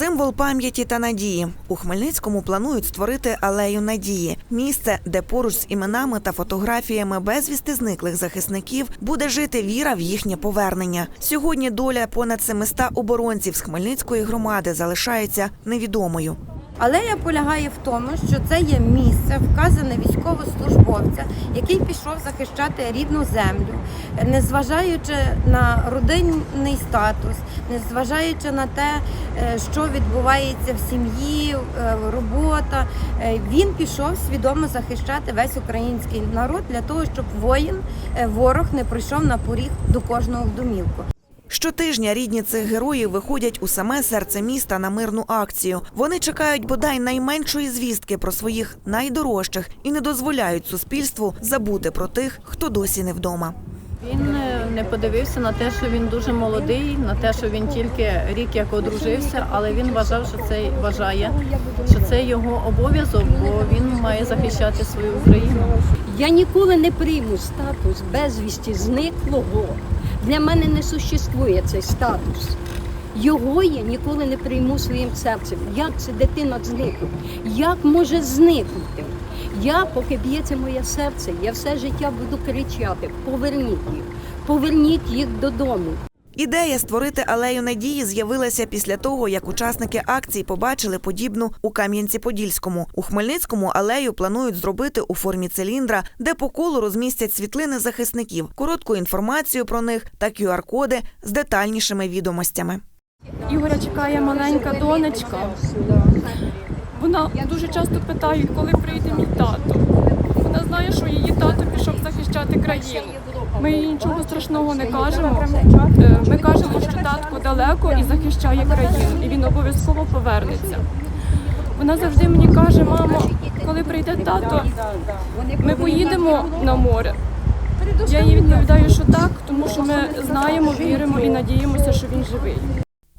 Символ пам'яті та надії у Хмельницькому планують створити алею надії місце, де поруч з іменами та фотографіями безвісти зниклих захисників буде жити віра в їхнє повернення. Сьогодні доля понад 700 оборонців з Хмельницької громади залишається невідомою. Алея полягає в тому, що це є місце, вказане військовослужбовця, який пішов захищати рідну землю, незважаючи на родинний статус, незважаючи на те, е, що відбувається в сім'ї, е, робота. е, Він пішов свідомо захищати весь український народ для того, щоб воїн, ворог не прийшов на поріг до кожного в домівку. Щотижня рідні цих героїв виходять у саме серце міста на мирну акцію. Вони чекають бодай найменшої звістки про своїх найдорожчих і не дозволяють суспільству забути про тих, хто досі не вдома. Він е, не подивився на те, що він дуже молодий, на те, що він тільки рік як одружився, але він вважав, що це вважає, що це його обов'язок, бо він має захищати свою Україну. Я ніколи не прийму статус безвісті зниклого. Для мене не существує цей статус. Його я ніколи не прийму своїм серцем. Як це дитина зникла? Як може зникнути? Я, поки б'ється моє серце, я все життя буду кричати: поверніть їх, поверніть їх додому. Ідея створити алею надії з'явилася після того, як учасники акції побачили подібну у Кам'янці-Подільському. У Хмельницькому алею планують зробити у формі циліндра, де по колу розмістять світлини захисників, коротку інформацію про них та QR-коди з детальнішими відомостями. Ігоря чекає маленька донечка. Вона дуже часто питає, коли прийде мій тато. Вона знає, що її тато пішов захищати країну. Ми їй нічого страшного не кажемо. Е, Ми кажемо, що татко далеко і захищає країну, і він обов'язково повернеться. Вона завжди мені каже, мамо, коли прийде тато, ми поїдемо на море. Я їй відповідаю, що так, тому що ми знаємо, віримо і надіємося, що він живий.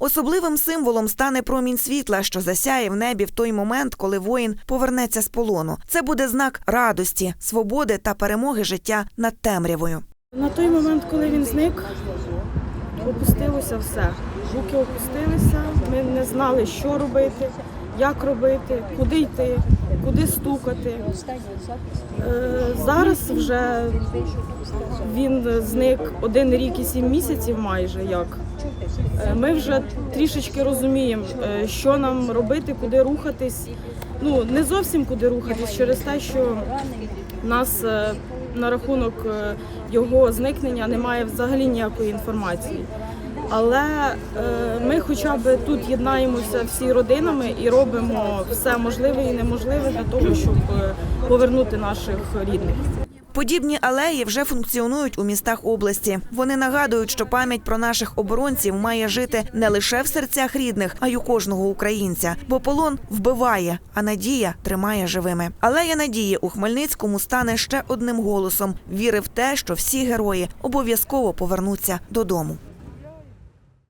Особливим символом стане промінь світла, що засяє в небі в той момент, коли воїн повернеться з полону. Це буде знак радості, свободи та перемоги життя над темрявою. На той момент, коли він зник, опустилося все. Руки опустилися, ми не знали, що робити, як робити, куди йти, куди стукати. Е, Зараз вже він зник один рік і сім місяців майже як. Е, Ми вже трішечки розуміємо, е, що нам робити, куди рухатись. Ну, не зовсім куди рухатись, через те, що нас на рахунок його зникнення немає взагалі ніякої інформації. Але е, ми хоча б тут єднаємося всі родинами і робимо все можливе і неможливе для того, щоб е, повернути наших рідних. Подібні алеї вже функціонують у містах області. Вони нагадують, що пам'ять про наших оборонців має жити не лише в серцях рідних, а й у кожного українця. Бо полон вбиває, а надія тримає живими. Алея надії у Хмельницькому стане ще одним голосом віри в те, що всі герої обов'язково повернуться додому.